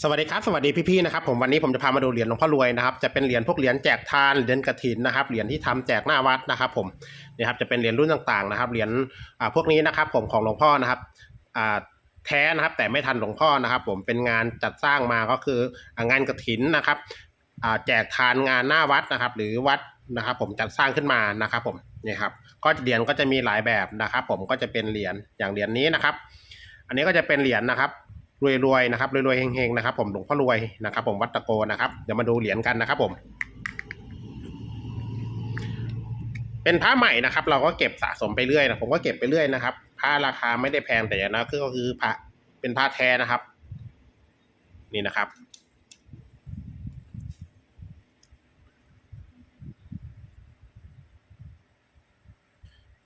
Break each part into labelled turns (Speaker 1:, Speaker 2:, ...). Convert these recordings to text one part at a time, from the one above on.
Speaker 1: สวัสดีครับ สวัสดีพี่ๆนะครับผมวันนี้ผมจะพามาดูเหรียญหลวงพ่อรวยนะครับจะเป็นเหรียญพวกเหรียญแจกทานเหรียญกระถินนะครับเหรียญที่ทำแจกหน้าวัดนะครับผมนี่ครับจะเป็นเหรียญรุ่นต่างๆนะครับเหรียญอ่าพวกนี้นะครับผมของหลวงพ่อนะครับอ่าแท้นะครับแต่ไม่ทันหลวงพ่อนะครับผมเป็นงานจัดสร้างมาก็คืองานกระถินนะครับอ่าแจกทานงานหน้าวัดนะครับ หรือวัดนะครับผมจัดสร้างขึ้นมานะครับผมนี่ครับก็เหรียญก็จะมีหลายแบบนะครับ ผมก็จะเป็นเหรียญอย่างเหรียญนี้นะครับ อันนี้ก็จะเป็นเหรียญนะครับ รวยๆนะครับรวยๆเฮงๆนะครับผมหลวงพ่อรวยนะครับผมวัดตะโกนะครับเดี๋ยวมาดูเหรียญกันนะครับผม เป็นผ้าใหม่นะครับ เราก็เก็บสะสมไปเรื่อยนะผมก็เก็บไปเรื่อยนะครับผ้าราคาไม่ได้แพงแต่อย่างนั้นก็คือผ้าเป็นผ้าแท้นะครับ นี่นะครับ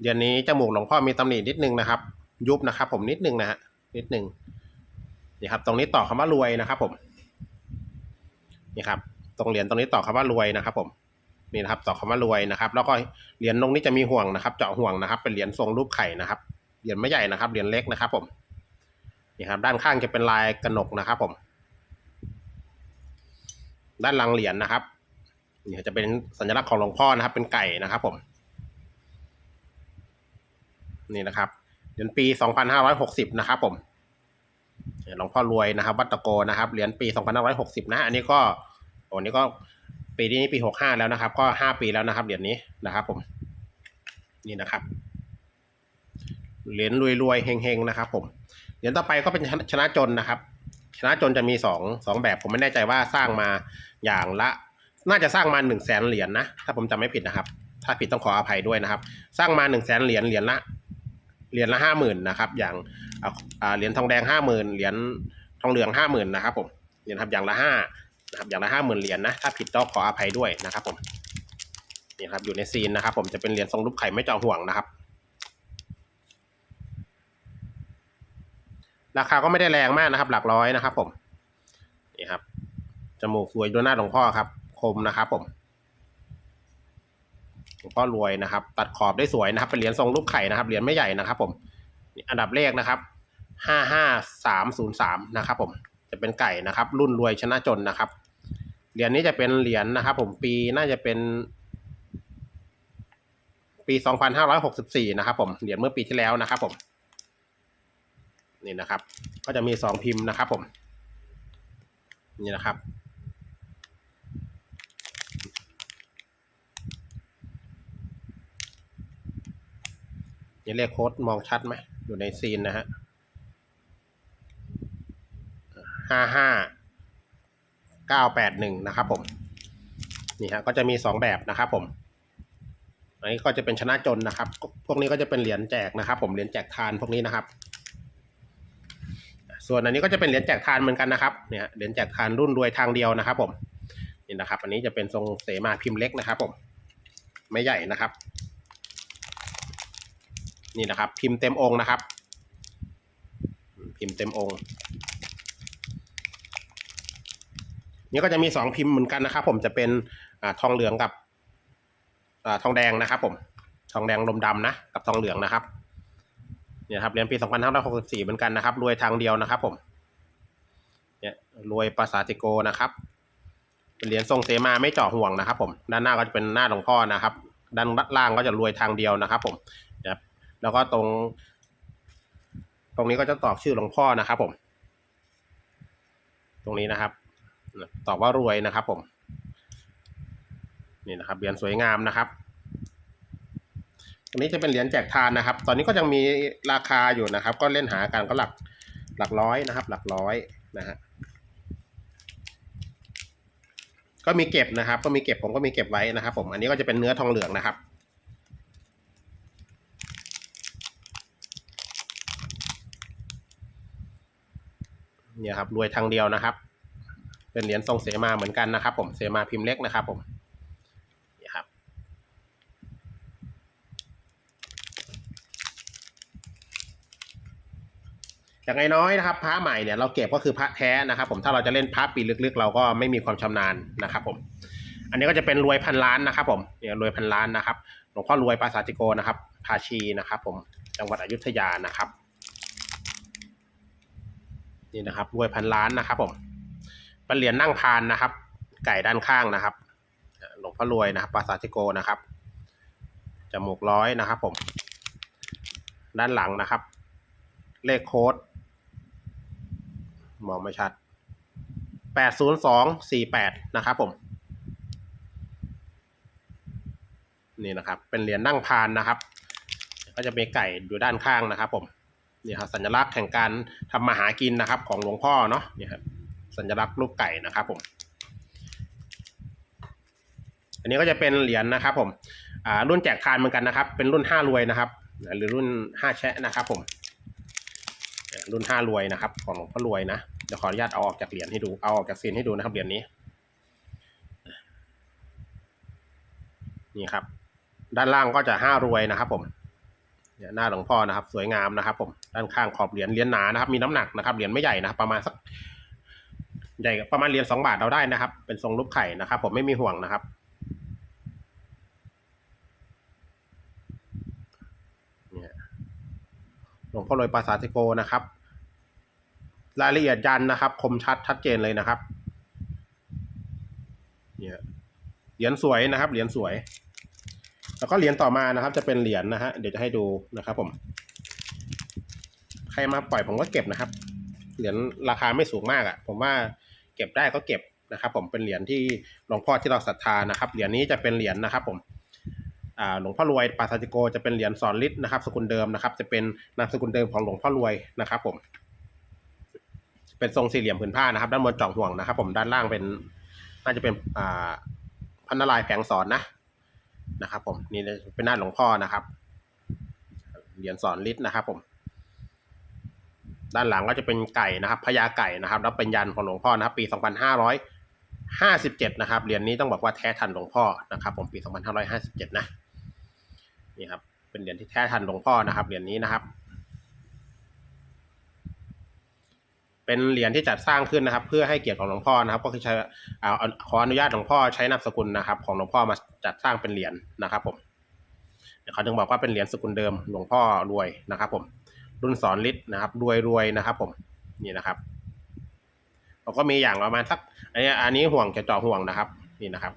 Speaker 1: เดือนนี้จมูกหลวงพ่อมีตำหนินิดนึงนะครับ ยุบนะครับ ผมนิดนึงนะฮะนิดนึง นี่ครับ ตรงนี้ต่อคำว่ารวยนะครับ ผมนี่ครับ ตรงเหรียญตรงนี้ต่อคำว่ารวยนะครับ ผมนี่นะครับ ต่อคำว่ารวยนะครับ แล้วก็เหรียญตรงนี้จะมีห่วงนะครับ เจาะห่วงนะครับ เป็นเหรียญทรงรูปไข่นะครับ เหรียญไม่ใหญ่นะครับ เหรียญเล็กนะครับ ผมนี่ครับ ด้านข้างจะเป็นลายกระหนกนะครับ ผม ด้านหลังเหรียญนะครับนี่จะเป็นสัญลักษณ์ของหลวงพ่อนะครับ เป็นไก่นะครับ ผม นี่นะครับเหรียญปี 2560 นะครับผม หลวงพ่อรวยนะครับ วัดตะโกนะครับเหรียญปี 2560 นะอันนี้ก็อ้นี้ก็ปีนี้ปี 65 แล้วนะครับ ก็ 5 ปีแล้วนะครับเหรียญนี้นะครับ ผม นี่นะครับเหรียญรวยๆเฮงๆนะครับผมเหรียญต่อไปก็เป็นชนะจนนะครับ ชนะจนจะมีสองสองแบบผมไม่แน่ใจว่าสร้างมาอย่างละ น่าจะสร้างมาหนึ่งแสนเหรียญนะถ้าผมจำไม่ผิดนะครับ ถ้าผิดต้องขออภัยด้วยนะครับ สร้างมาหนึ่งแสนเหรียญเหรียญละ เหรียญละห้าหมื่นนะครับ อย่างเหรียญทองแดงห้าหมื่นเหรียญทองเหลืองห้าหมื่นนะครับผมเหรียญครับอย่างละห้านะครับอย่างละห้าหมื่นเหรียญนะถ้าผิดต้องขออภัยด้วยนะครับผมนี่ครับอยู่ในซีนนะครับ ผมจะเป็นเหรียญทรงรูปไข่ไม่จาะห่วงนะครับ ราคาก็ไม่ได้แรงมากนะครับ หลักร้อยนะครับ ผมนี่ครับจมูกสวยดูหน้าหลวงพ่อครับ คมนะครับผม วงพ่อรวยนะครับ ตัดขอบได้สวยนะครับเป็นเหรียญทรงรูปไข่นะครับเหรียญไม่ใหญ่นะครับผมอันดับเลขนะครับห้าห้าสามศูนย์สามนะครับผมจะเป็นไก่นะครับ รุ่นรวยชนะจนนะครับเหรียญนี้จะเป็นเหรียญนะครับ ผมปีน่าจะเป็น ปีสองพันห้าร้อยหกสิบสี่นะครับผมเหรียญเมื่อปีที่แล้วนะครับผมนี่นะครับ ก็จะมีสองพิมพ์นะครับผมนี่นะครับ นี่เลขโค้ดมองชัดไหมอยู่ในซีนนะฮะห้าห้าเก้าแปดหนึ่งนะครับผมนี่ฮะก็จะมีสองแบบนะครับผมอันนี้ก็จะเป็นชนะจนนะครับ พวกนี้ก็จะเป็นเหรียญแจกนะครับ ผมเหรียญแจกทานพวกนี้นะครับ ส่วนอันนี้ก็จะเป็นเหรียญแจกทานเหมือนกันนะครับเนี่ยเหรียญแจกทานรุ่นรวยทางเดียวนะครับ ผมนี่นะครับ อันนี้จะเป็นทรงเสมาพิมพ์เล็กนะครับ ผม ไม่ใหญ่นะครับ นี่นะครับ พิมพ์เต็มองค์นะครับ พิมพ์เต็มองค์นี่ก็จะมีสองพิมพ์เหมือนกันนะครับ ผมจะเป็นอทองเหลืองกับอทองแดงนะครับ ผม ทองแดงลมดำนะกับทองเหลืองนะครับเนี่ยครับเหรียญปี 2564 เหมือนกันนะครับ รวยทางเดียวนะครับ ผม เนี่ยรวยปราสาติโกนะครับเป็นเหรียญทรงเสมาไม่เจาะห่วงนะครับ ผม ด้านหน้าก็จะเป็นหน้าหลวงพ่อนะครับ ด้านล่างก็จะรวยทางเดียวนะครับ ผมนะครับ แล้วก็ตรง ตรงนี้ก็จะตอกชื่อหลวงพ่อนะครับผม ตรงนี้นะครับ ตอบว่ารวยนะครับ ผม นี่นะครับเหรียญสวยงามนะครับอันนี้จะเป็นเหรียญแจกทานนะครับ ตอนนี้ก็ยังมีราคาอยู่นะครับ ก็เล่นหากันก็หลักหลักร้อยนะครับ หลักร้อยนะฮะก็มีเก็บนะครับ ก็มีเก็บผมก็มีเก็บไว้นะครับ ผมอันนี้ก็จะเป็นเนื้อทองเหลืองนะครับ เนี่ยครับรวยทางเดียวนะครับ เป็นเหรียญทรงเสมาเหมือนกันนะครับ ผมเสมาพิมพ์เล็กนะครับ ผมนี่ครับ อย่างน้อยนะครับพระใหม่เนี่ยเราเก็บก็คือพระแท้นะครับ ผมถ้าเราจะเล่นพระปีลึกๆ เราก็ไม่มีความชำนาญนะครับ ผม อันนี้ก็จะเป็นรวยพันล้านนะครับ ผมเนี่ยรวยพันล้านนะครับหลวงพ่อรวยปราสาทจิโกนะครับภาชีนะครับ ผมจังหวัดอยุธยานะครับ นี่นะครับรวยพันล้านนะครับผมเป็นเหรียญนั่งพานนะครับ ไก่ด้านข้างนะครับหลวงพ่อรวยนะครับปราสาททิโกนะครับจมูกร้อยนะครับ ผม ด้านหลังนะครับ เลขโค้ดมองไม่ชัดแปดศูนย์สองสี่แปดนะครับผมนี่นะครับ เป็นเหรียญนั่งพานนะครับ ก็จะมีไก่อยู่ด้านข้างนะครับ ผม นี่ครับสัญลักษณ์แห่งการทำมาหากินนะครับ ของหลวงพ่อเนาะนี่ครับสัญลักษณ์รูปไก่นะครับผม อันนี้ก็จะเป็นเหรียญนะครับผมอ่ารุ่นแจกทานเหมือนกันนะครับ เป็นรุ่นห้ารวยนะครับ หรือรุ่นห้าแชะนะครับผมรุ่นห้ารวยนะครับ ของหลวงพ่อรวยนะเดี๋ยวขออนุญาตเอาออกจากเหรียญให้ดูเอาออกจากเซียนให้ดูนะครับเหรียญนี้นี่ครับ ด้านล่างก็จะห้ารวยนะครับผม เนี่ยหน้าหลวงพ่อนะครับ สวยงามนะครับผมด้านข้างขอบเหรียญเหรียญหนานะครับ มีน้ำหนักนะครับเหรียญไม่ใหญ่นะครับประมาณสักใหญ่ประมาณเหรียญสองบาทเราได้นะครับ เป็นทรงรูปไข่นะครับ ผมไม่มีห่วงนะครับเนี่ยหลวงพ่อรวยปราสาททิโกนะครับ รายละเอียดยันนะครับ คมชัดชัดเจนเลยนะครับ เนี่ยเหรียญสวยนะครับ เหรียญสวย แล้วก็เหรียญต่อมานะครับ จะเป็นเหรียญนะฮะเดี๋ยวจะให้ดูนะครับ ผม ใครมาปล่อยผมก็เก็บนะครับ เหรียญราคาไม่สูงมากอะ่ะ ผมว่าเก็บได้ก็เก็บนะครับ ผมเป็นเหรียญที่หลวงพ่อที่เราศรัทธานะครับเหรียญนี้จะเป็นเหรียญนะครับ ผมหลวงพ่อรวยปาสาติโกจะเป็นเหรียญสอนฤทธิ์นะครับ สกุลเดิมนะครับ จะเป็นนามสกุลเดิมของหลวงพ่อรวยนะครับ ผม เป็นทรงสี่เหลี่ยมผืนผ้านะครับ ด้านบนจ่องห่วงนะครับ ผมด้านล่างเป็นน่าจะเป็นพันนารายแผงสอนนะ นะครับ ผมนี่เป็นหน้าหลวงพ่อนะครับเหรียญสอนฤทธิ์นะครับ ผม ด้านหลังก็จะเป็นไก่นะครับพญาไก่นะครับ แล้วเป็นยันของหลวงพ่อนะครับ ปี 2557 นะครับเหรียญนี้ต้องบอกว่าแท้ทันหลวงพ่อนะครับ ผมปี 2557 นะนี่ครับเป็นเหรียญที่แท้ทันหลวงพ่อนะครับเหรียญนี้นะครับ เป็นเหรียญที่จัดสร้างขึ้นนะครับ เพื่อให้เกียรติของหลวงพ่อนะครับ ก็คือใช้อ่าขออนุญาตหลวงพ่อใช้นามสกุลนะครับ ของหลวงพ่อมาจัดสร้างเป็นเหรียญนะครับ ผมเขาถึงบอกว่าเป็นเหรียญสกุลเดิมหลวงพ่อรวยนะครับ ผม รุ่นสอนฤทธิ์นะครับ รวยรวยนะครับ ผมนี่นะครับเราก็มีอย่างประมาณสักอันนี้อันนี้ห่วงจะจาะห่วงนะครับ นี่นะครับ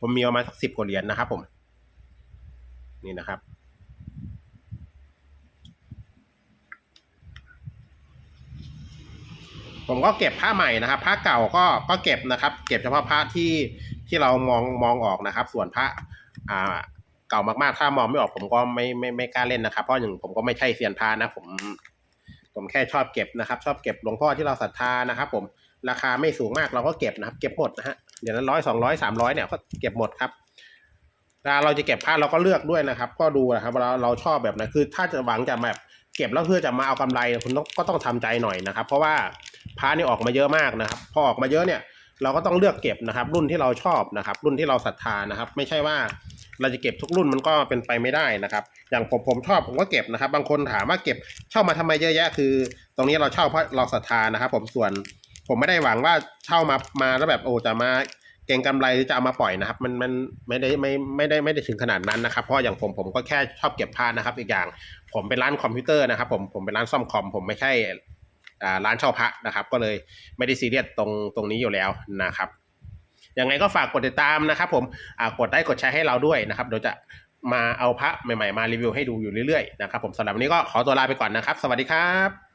Speaker 1: ผมมีประมาณสักสิบกว่าเหรียญนะครับ ผม นี่นะครับ ผมก็เก็บผ้าใหม่นะครับผ้าเก่าก็ก็เก็บนะครับ เก็บเฉพาะผ้าที่ที่เรามองมองออกนะครับ ส่วนผ้าอ่าเก่ามากๆ ถ้ามองไม่ออกผมก็ไม่ไม่ไม่กล้าเล่นนะครับ เพราะอย่างผมก็ไม่ใช่เซียนพานะ ผม ผมแค่ชอบเก็บนะครับ ชอบเก็บหลวงพ่อที่เราศรัทธานะครับ ผมราคาไม่สูงมากเราก็เก็บนะครับ เก็บหมดนะฮะเดี๋ยวนั้นร้อยสองร้อยสามร้อยเนี่ยก็เก็บหมดครับเวลาเราจะเก็บผ้าเราก็เลือกด้วยนะครับ ก็ดูนะครับเราเราชอบแบบไหนคือ ถ้าจะหวังจะแบบเก็บแล้วเพื่อจะมาเอากำไรคุณต้องก็ต้องทำใจหน่อยนะครับ เพราะว่า ผ้านี่ออกมาเยอะมากนะครับ พอออกมาเยอะเนี่ยเราก็ต้องเลือกเก็บนะครับ รุ่นที่เราชอบนะครับ รุ่นที่เราศรัทธานะครับ ไม่ใช่ว่าเราจะเก็บทุกรุ่นมันก็เป็นไปไม่ได้นะครับ อย่างผมผมชอบผมก็เก็บนะครับ บางคนถามว่าเก็บเช่ามาทำไมเยอะแยะคือ ตรงนี้เราเช่าเพราะเราศรัทธานะครับ ผมส่วนผมไม่ได้หวังว่าเช่ามามาแล้วแบบโอ้จะมาเก่งกำไรหรือจะเอามาปล่อยนะครับ มันมันไม่ได้ไม่ไม่ได้ไม่ได้ถึงขนาดนั้นนะครับ เพราะอย่างผมผมก็แค่ชอบเก็บผ้านะครับ อีกอย่างผมเป็นร้านคอมพิวเตอร์นะครับ ผมผมเป็นร้านซ่อมคอมผมไม่ใช่ ร้านเช่าพระนะครับ ก็เลยไม่ได้ซีเรียสตรงตรงนี้อยู่แล้วนะครับยังไงก็ฝากกดติดตามนะครับ ผมอ่ากดไลค์กดแชร์ให้เราด้วยนะครับเดี๋ยวจะมาเอาพระใหม่ๆมารีวิวให้ดูอยู่เรื่อยๆนะครับผมสำหรับวันนี้ก็ขอตัวลาไปก่อนนะครับ สวัสดีครับ